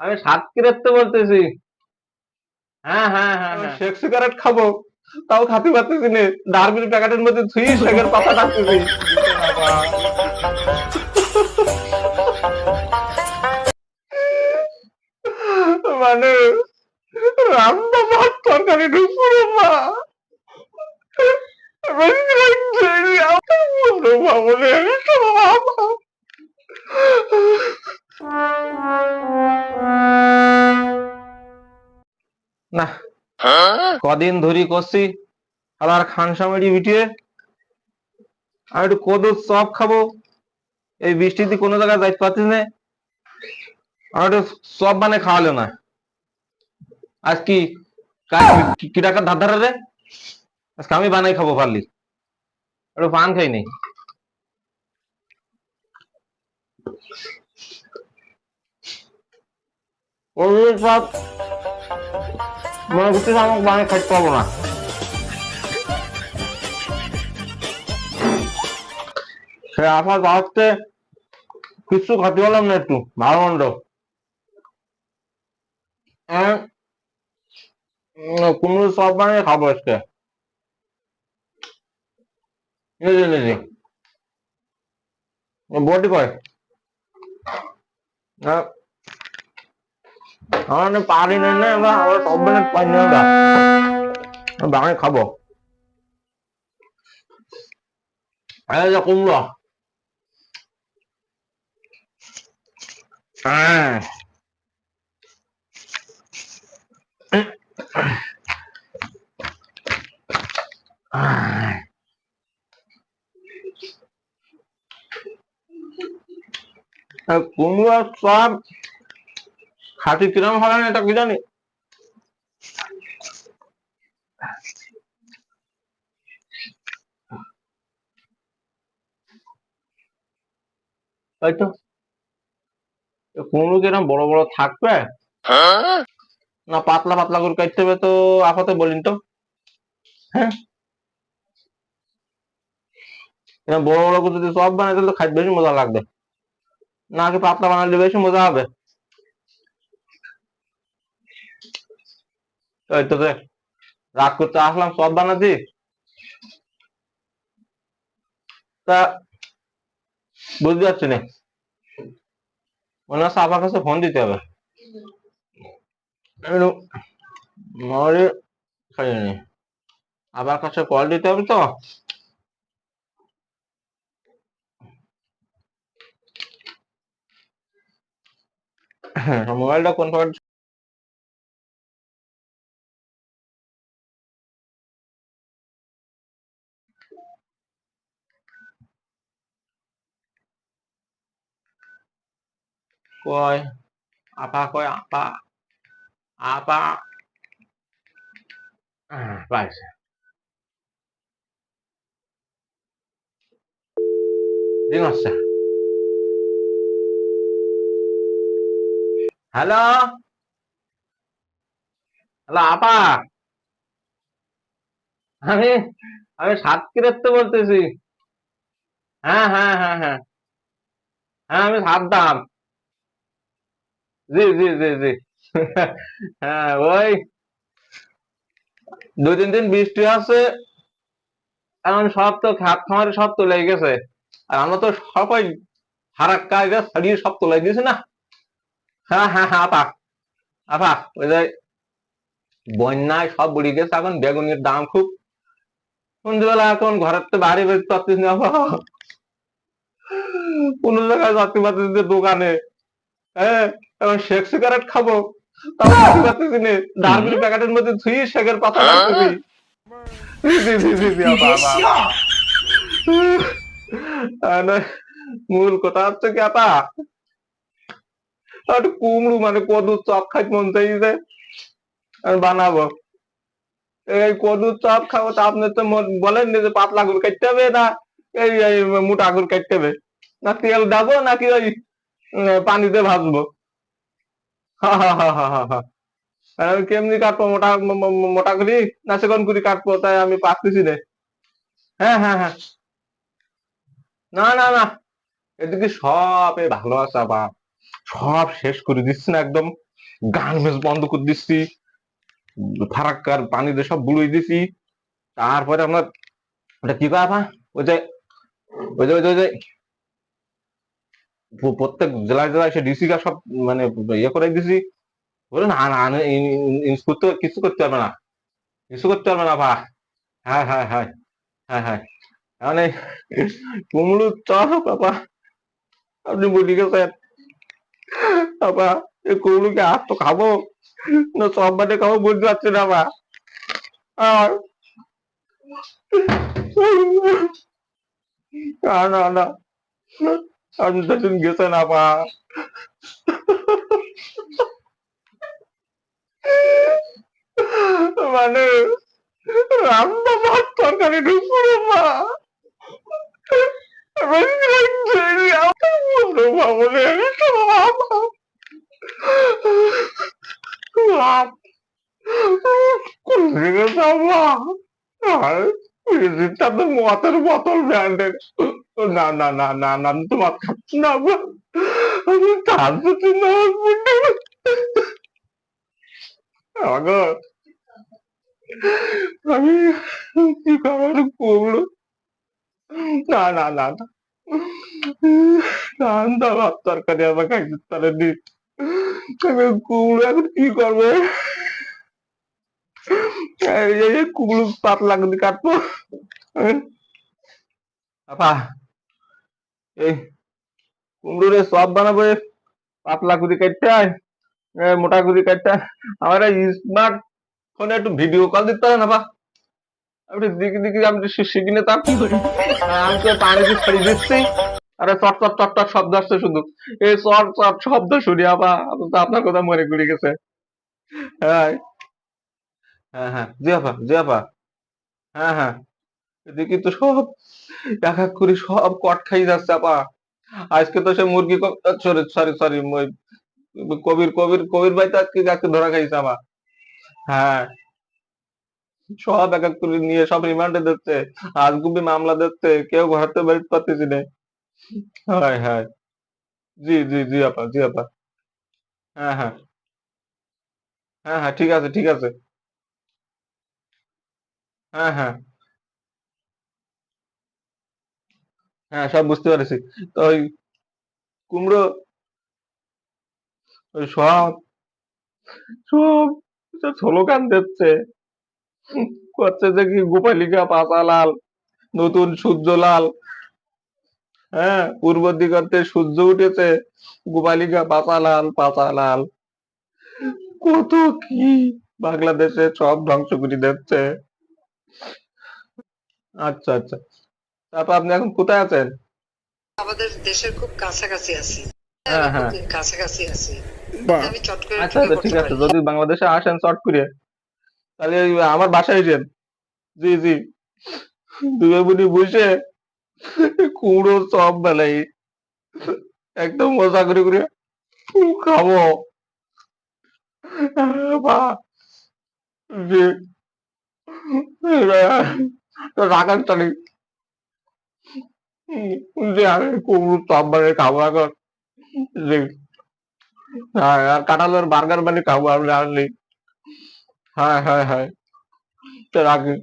আমি সাতক্ষীরাতে বলতেছি। হ্যাঁ হ্যাঁ হ্যাঁ হ্যাঁ। শেক সিগারেট খাব তাও খাতে পারতেছি না। ডারবির প্যাকেটের মধ্যে থুই শেকের পাতা ডাকতেছি মানে রান্না ভাত তরকারি ঢুকুরে মা। না। কদিন ধরি করছি, আবার খানসামারি বিটিয়ে আমি একটু কদুর চপ খাব। এই বৃষ্টিতে কোনো জায়গায় যাইতে পারছিস না। আমার একটু চপ বানে খাওয়ালো না। আজ কি- কি টাকার ধার ধারে রে? আজকে আমি বানাই খাব পারলি। একটু পান খাই নেই কদুর চপ মনে করছিস আমাকে বানিয়ে খাইতে পারব না। সে আসার বাড়তে কিছু খাতে পারলাম না একটু, ভালো মন্দ। কুমড়ো সব বানিয়ে খাব আজকে। বটি কয়? আমার না পারি না না আমরা আমরা সব বানিয়ে পাই না আমরা আমরা বানিয়ে খাব এই যে কুমড়ো হ্যাঁ কুমড়ো সব খাতি কিরম না এটা কি জানি? তো। কুমড়ো কিরম বড় বড় থাকবে? না, পাতলা পাতলা করে কাটতে হবে তো, আপাতত বলিন তো। হ্যাঁ? বড় বড় করে যদি সব বানাই, তাহলে খাইতে বেশি মজা লাগবে। নাকি পাতলা বানালে বেশি মজা হবে। এই তো রাগ করতে আসলাম সব বানাতি। তা বুঝতে পারছি না। মনে হচ্ছে কাছে ফোন দিতে হবে। খাইনি। আবার কাছে কল দিতে হবে তো। হ্যাঁ মোবাইলটা কোন কয়? আপা কয়, আপা। আপা। পাইছে। রিং আসছে হ্যালো? হ্যালো, আপা। আমি আমি সাতক্ষীরাতে বলতেছি। হ্যাঁ হ্যাঁ হ্যাঁ হ্যাঁ। হ্যাঁ আমি সাদ্দাম। জি জি জি জি। হ্যাঁ ওই দুই তিন দিন বৃষ্টি আছে এখন সব তো খাত খামারে সব তো লেগে গেছে। আর আমরা তো সবাই হারাক্কা এগুলো ছাড়িয়ে সব তো লেগে দিয়েছি না। হ্যাঁ হ্যাঁ হ্যাঁ আপা আপা, ওই যে বন্যায় সব বুড়ি গেছে, এখন বেগুনের দাম খুব। সন্ধ্যেবেলা এখন ঘরের তো বাড়ি বেরোতে পারতিস না কোন জায়গায় যাতে পারতিস দোকানে। হ্যাঁ এখন শেক সিগারেট খাব তাও খাতে পারতেছি না ডারবির প্যাকেটের মধ্যে থুই শেকের পাতা রাখতেছি জি জি জি জি মূল কথা হচ্ছে কি আপা? একটু কুমড়ো মানে কদুর চপ খাইতে মন চাইছে আমি বানাবো। এই কদুর চপ খাব তা আপনি তো মন- বলেন না যে পাতলা গুড় কাটতে হবে না এই এই মোটা গুড় কাটতে হবে। না তেল দেবো নাকি ওই পানিতে ভাজবো? আমি কেমনি কাটবো? মোটা মোটা করি না সেকন করি কাটবো? তাই আমি পারতেছি না হ্যাঁ হ্যাঁ হ্যাঁ। না না না। এদিকে সব এ ভালো আছে আবার সব শেষ করে দিচ্ছি না একদম। গার্মেন্টস বন্ধ করে দিচ্ছি। ফারাক্কার পানি দিয়ে সব বুড়িয়ে দিছি তারপরে আপনার ওটা কি আপা? ওই যে ওই যে ওই যে। প্রত্যেক জেলায় জেলায় সে ডিসি সব মানে ইয়ে করে দিছি। বলে না না না, ইন- ইন- ইন- করতে কিছু করতে পারবে না। কিছু করতে পারবে না আপা হ্যাঁ হ্যাঁ হ্যাঁ হ্যাঁ হ্যাঁ। মানে কুমড়ো চপ বাবা। আপনি বলি গেছেন। বাবা এই কুমড়োকে আর তো খাব না সব মানে খাব বুঝতে পারছি না বা আর না না না। আপনি তো একদিন গেছেন আপা মানে রান্না ভাত তরকারি ঢুকুরে মা মতের বোতল ব্র্যান্ডের না না না না না আমি তোমার খাচ্ছি না আব্বা। আমি খাচ্ছি না আগো আমি কি খাবার করল না না না না। রান্না ভাত তরকারি আমার খাইতে পারেনি আমি কুমড়ো এখন কি করবে? কুমড়ো পাতলা কাটবো। আপা এই সব বানাবো পাতলা হয় এ মোটা হয়। আমার স্মার্ট ফোনে একটু ভিডিও কল দিতে পারেন আপা আপনি দিকে দিকে আমি শিখি নিতাম। আমি তো পানি দিয়ে ছড়িয়ে দিচ্ছি। আরে চট চট চট চট শব্দ আসছে শুধু। এই চট চট শব্দ শুনি আপনার কথা মনে করে গেছে। হ্যাঁ। হ্যাঁ হ্যাঁ জি আপা জি আপা। হ্যাঁ হ্যাঁ। এদিকে তো সব এক এক করে সব কট খাই যাচ্ছে, আপা। আজকে তো সে মুরগি sorry sorry sorry Kabir Kabir Kabir ভাই তো আজকে আজকে ধরা খাইছে আমার হ্যাঁ। সব এক এক করে নিয়ে সব রিমান্ডে দিচ্ছে, আজগুবি মামলা দিচ্ছে, কেউ ঘরতে বেরোতে পারতেছি না। হ্যাঁ হ্যাঁ। জি জি জি, আপা জি, আপা। হ্যাঁ হ্যাঁ। হ্যাঁ হ্যাঁ ঠিক আছে ঠিক আছে। হ্যাঁ হ্যাঁ। হ্যাঁ সব বুঝতে পারছি। তো ওই কুমড়ো, ওই সব সব স্লোগান দিচ্ছে। করছে যে কি গোপালিকা পাতা লাল নতুন সূর্য লাল হ্যাঁ পূর্ব দিগন্তে সূর্য উঠেছে, গোপালিকা পাতা লাল পাতা লাল কত কি বাংলাদেশে সব ধ্বংস করে দিচ্ছে। আচ্ছা আচ্ছা। তারপর আপনি এখন কোথায় আছেন? আমাদের দেশের খুব কাছাকাছি আছি। হ্যাঁ, হ্যাঁ। কাছাকাছি আছি। আমি চট করে আচ্ছা আচ্ছা ঠিক আছে। যদি বাংলাদেশে আসেন শর্ট করে। তাহলে আমার বাসায় এসেন জি জি। দুই বুনি বসে কুমড়ো সব বেলাই একদম মজা করে করে খাব। বা। জি। রাখার চালি যে আমি কুমড়ো চপ বানিয়ে খাব এখন জি হ্যাঁ আর কাঁঠালের বার্গার বানিয়ে খাব আমি আনলি। হ্যাঁ হ্যাঁ হ্যাঁ। রাখি।